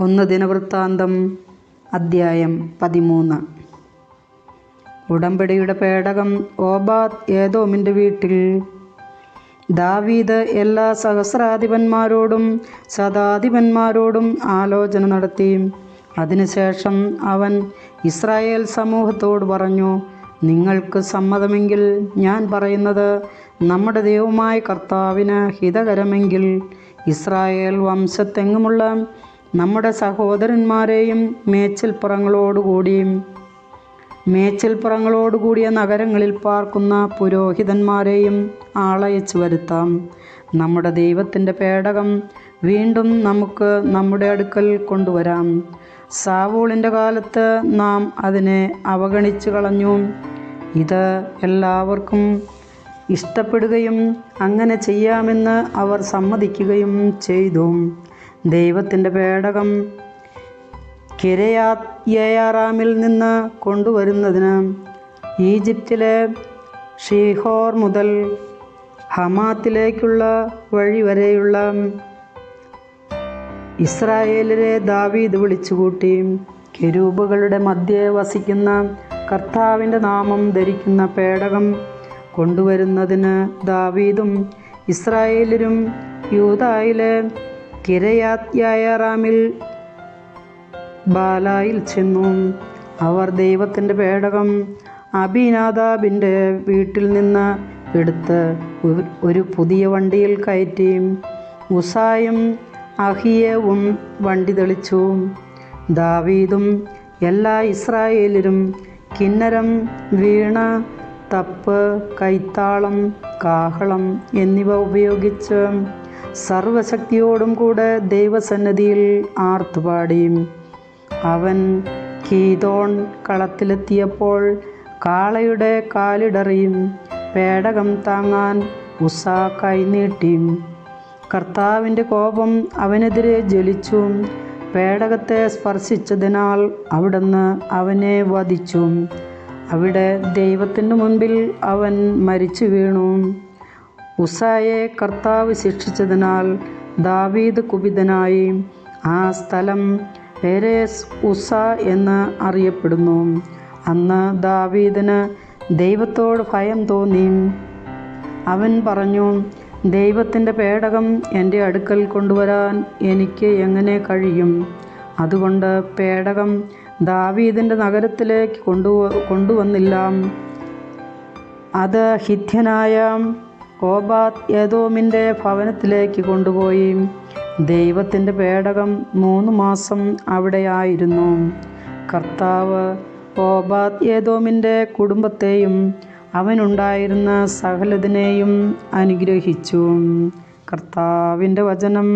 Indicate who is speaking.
Speaker 1: ഒന്ന് ദിനവൃത്താന്തം അദ്ധ്യായം പതിമൂന്ന്. ഉടമ്പടിയുടെ പേടകം ഓബാദ് ഏതോമിന്റെ വീട്ടിൽ. ദാവീദ് എല്ലാ സഹസ്രാധിപന്മാരോടും ശതാധിപന്മാരോടും ആലോചന നടത്തി. അതിനുശേഷം അവൻ ഇസ്രായേൽ സമൂഹത്തോട് പറഞ്ഞു നിങ്ങൾക്ക് സമ്മതമെങ്കിൽ ഞാൻ പറയുന്നത് നമ്മുടെ ദൈവമായ കർത്താവിന് ഹിതകരമെങ്കിൽ ഇസ്രായേൽ വംശത്തെങ്ങുമുള്ള നമ്മുടെ സഹോദരന്മാരെയും മേച്ചിൽപ്പുറങ്ങളോടുകൂടിയും മേച്ചിൽപ്പുറങ്ങളോടുകൂടിയ നഗരങ്ങളിൽ പാർക്കുന്ന പുരോഹിതന്മാരെയും ആളയച്ചു വരുത്താം. നമ്മുടെ ദൈവത്തിന്റെ പേടകം വീണ്ടും നമുക്ക് നമ്മുടെ അടുക്കൽ കൊണ്ടുവരാം. സാവൂളിന്റെ കാലത്ത് നാം അതിനെ അവഗണിച്ചു കളഞ്ഞു. ഇത് എല്ലാവർക്കും ഇഷ്ടപ്പെടുകയും അങ്ങനെ ചെയ്യാമെന്ന് അവർ സമ്മതിക്കുകയും ചെയ്തു. ദൈവത്തിന്റെ പേടകം കിരയാറാമിൽ നിന്ന് കൊണ്ടുവരുന്നതിന് ഈജിപ്തിലെ ഷീഹോർ മുതൽ ഹമാത്തിലേക്കുള്ള വഴി വരെയുള്ള ഇസ്രായേലിലെ ദാവീദ് വിളിച്ചുകൂട്ടി. കിരൂപുകളുടെ മധ്യേ വസിക്കുന്ന കർത്താവിന്റെ നാമം ധരിക്കുന്ന പേടകം കൊണ്ടുവരുന്നതിന് ദാവീദും ഇസ്രായേലിലും യൂതായിലെ കിരയാത് യായാറാമിൽ ബാലായിൽ ചെന്നു. അവർ ദൈവത്തിന്റെ പേടകം അഭിനാദാബിന്റെ വീട്ടിൽ നിന്ന് എടുത്ത് ഒരു പുതിയ വണ്ടിയിൽ കയറ്റി. ഉസായും അഹിയവും വണ്ടി തെളിച്ചു. ദാവീദും എല്ലാ ഇസ്രായേലിലും കിന്നരം വീണ തപ്പ് കൈത്താളം കാഹളം എന്നിവ ഉപയോഗിച്ച് സർവശക്തിയോടും കൂടെ ദൈവസന്നിധിയിൽ ആർത്തുപാടി അവൻ കീതോൺ കളത്തിലെത്തിയപ്പോൾ കാളയുടെ കാലിടറിയും പേടകം താങ്ങാൻ ഉസ കൈനീട്ടിയും കർത്താവിന്റെ കോപം അവനെതിരെ ജ്വലിച്ചു പേടകത്തെ സ്പർശിച്ചതിനാൽ അവിടുന്ന് അവനെ വധിച്ചു. അവിടെ ദൈവത്തിന്റെ മുൻപിൽ അവൻ മരിച്ചു വീണു. ഉസായെ കർത്താവ് ശിക്ഷിച്ചതിനാൽ ദാവീദ് കുപിതനായി ആ സ്ഥലം പെരേസ് ഉസ എന്ന് അറിയപ്പെടുന്നു. അന്ന് ദാവീദിന് ദൈവത്തോട് ഭയം തോന്നി. അവൻ പറഞ്ഞു ദൈവത്തിന്റെ പേടകം എന്റെ അടുക്കൽ കൊണ്ടുവരാൻ എനിക്ക് എങ്ങനെ കഴിയും? അതുകൊണ്ട് പേടകം ദാവീദിന്റെ നഗരത്തിലേക്ക് കൊണ്ടു കൊണ്ടുവന്നില്ല. അത് ഹിത്യനായ ഓബാദ് യദോമിന്റെ ഭവനത്തിലേക്ക് കൊണ്ടുപോയി. ദൈവത്തിന്റെ പേടകം മൂന്ന് മാസം അവിടെയായിരുന്നു. കർത്താവ് ഓബാദ് യദോമിന്റെ കുടുംബത്തെയും അവനുണ്ടായിരുന്ന സകലതിനെയും അനുഗ്രഹിച്ചു. കർത്താവിന്റെ വചനം.